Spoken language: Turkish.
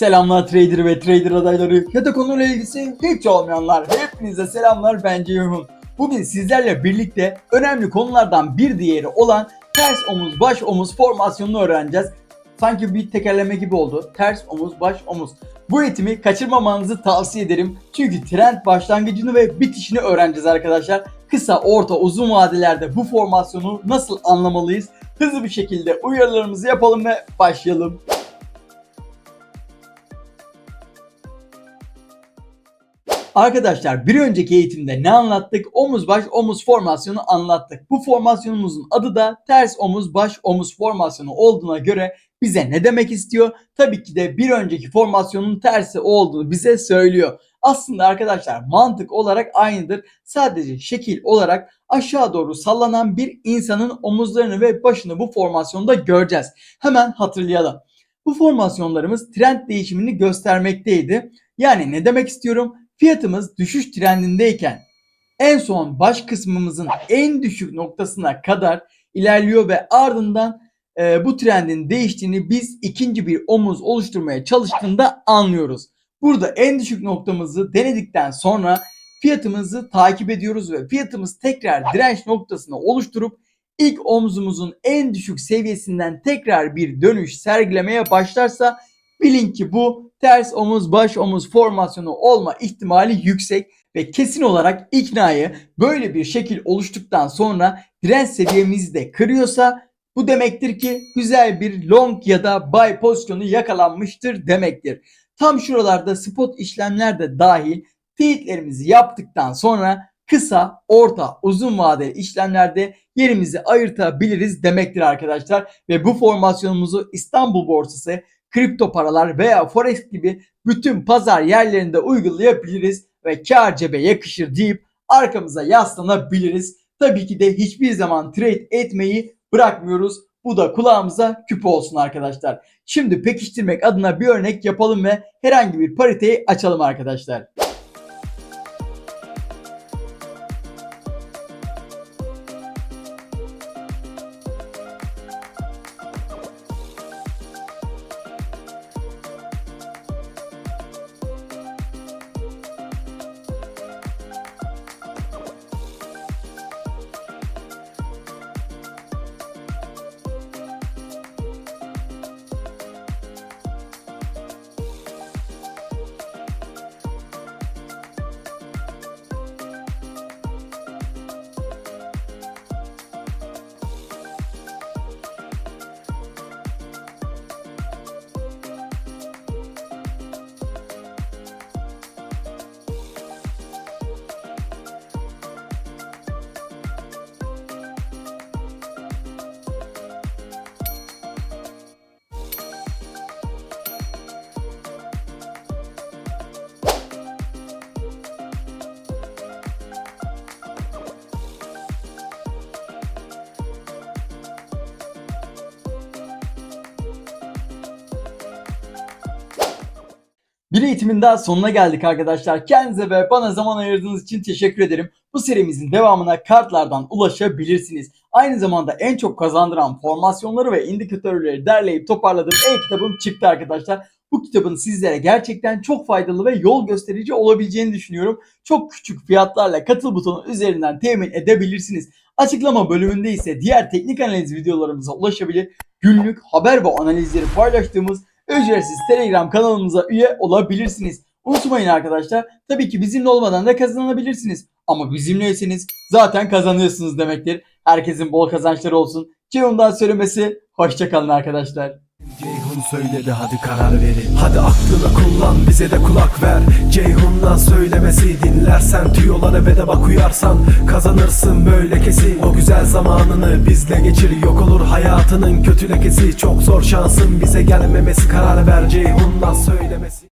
Selamlar trader ve trader adayları ya da konuyla ilgisi hiç olmayanlar. Hepinize selamlar ben Ceyhun. Bugün sizlerle birlikte önemli konulardan bir diğeri olan ters omuz baş omuz formasyonunu öğreneceğiz. Sanki bir tekerleme gibi oldu. Ters omuz baş omuz. Bu eğitimi kaçırmamanızı tavsiye ederim. Çünkü trend başlangıcını ve bitişini öğreneceğiz arkadaşlar. Kısa, orta, uzun vadelerde bu formasyonu nasıl anlamalıyız? Hızlı bir şekilde uyarılarımızı yapalım ve başlayalım. Arkadaşlar bir önceki eğitimde ne anlattık? Omuz baş omuz formasyonu anlattık. Bu formasyonumuzun adı da ters omuz baş omuz formasyonu olduğuna göre bize ne demek istiyor? Tabii ki de bir önceki formasyonun tersi olduğunu bize söylüyor. Aslında arkadaşlar mantık olarak aynıdır. Sadece şekil olarak aşağı doğru sallanan bir insanın omuzlarını ve başını bu formasyonda göreceğiz. Hemen hatırlayalım. Bu formasyonlarımız trend değişimini göstermekteydi. Yani ne demek istiyorum? Fiyatımız düşüş trendindeyken en son baş kısmımızın en düşük noktasına kadar ilerliyor ve ardından e, bu trendin değiştiğini biz ikinci bir omuz oluşturmaya çalıştığında anlıyoruz. Burada en düşük noktamızı denedikten sonra fiyatımızı takip ediyoruz ve fiyatımız tekrar direnç noktasını oluşturup ilk omzumuzun en düşük seviyesinden tekrar bir dönüş sergilemeye başlarsa bilin ki bu ters omuz baş omuz formasyonu olma ihtimali yüksek ve kesin olarak iknayı böyle bir şekil oluştuktan sonra direnç seviyemizi de kırıyorsa bu demektir ki güzel bir long ya da buy pozisyonu yakalanmıştır demektir. Tam şuralarda spot işlemler de dahil teyitlerimizi yaptıktan sonra kısa, orta, uzun vadeli işlemlerde yerimizi ayırtabiliriz demektir arkadaşlar. Ve bu formasyonumuzu İstanbul borsası, kripto paralar veya forex gibi bütün pazar yerlerinde uygulayabiliriz ve kar cebe yakışır deyip arkamıza yaslanabiliriz. Tabii ki de hiçbir zaman trade etmeyi bırakmıyoruz. Bu da kulağımıza küpe olsun arkadaşlar. Şimdi pekiştirmek adına bir örnek yapalım ve herhangi bir pariteyi açalım arkadaşlar. Bir eğitimin daha sonuna geldik arkadaşlar. Kendinize ve bana zaman ayırdığınız için teşekkür ederim. Bu serimizin devamına kartlardan ulaşabilirsiniz. Aynı zamanda en çok kazandıran formasyonları ve indikatörleri derleyip toparladığım e-kitabım çıktı arkadaşlar. Bu kitabın sizlere gerçekten çok faydalı ve yol gösterici olabileceğini düşünüyorum. Çok küçük fiyatlarla katıl butonu üzerinden temin edebilirsiniz. Açıklama bölümünde ise diğer teknik analiz videolarımıza ulaşabilir. Günlük haber ve analizleri paylaştığımız ücretsiz Telegram kanalımıza üye olabilirsiniz. Unutmayın arkadaşlar tabii ki bizimle olmadan da kazanabilirsiniz. Ama bizimleyseniz zaten kazanıyorsunuz demektir. Herkesin bol kazançları olsun. Ceyhun'dan söylemesi hoşçakalın arkadaşlar. Ceyhun söyledi hadi karar verin Hadi aklını kullan bize de kulak ver Ceyhun'dan söylemesi dinlersen Tüyolara ve de bak uyarsan Kazanırsın böyle kesin güzel zamanını bizle geçir. Yok olur hayatının kötü lekesi. Çok zor şansın bize gelmemesi. Karar ver Ceyhun'dan söylemesi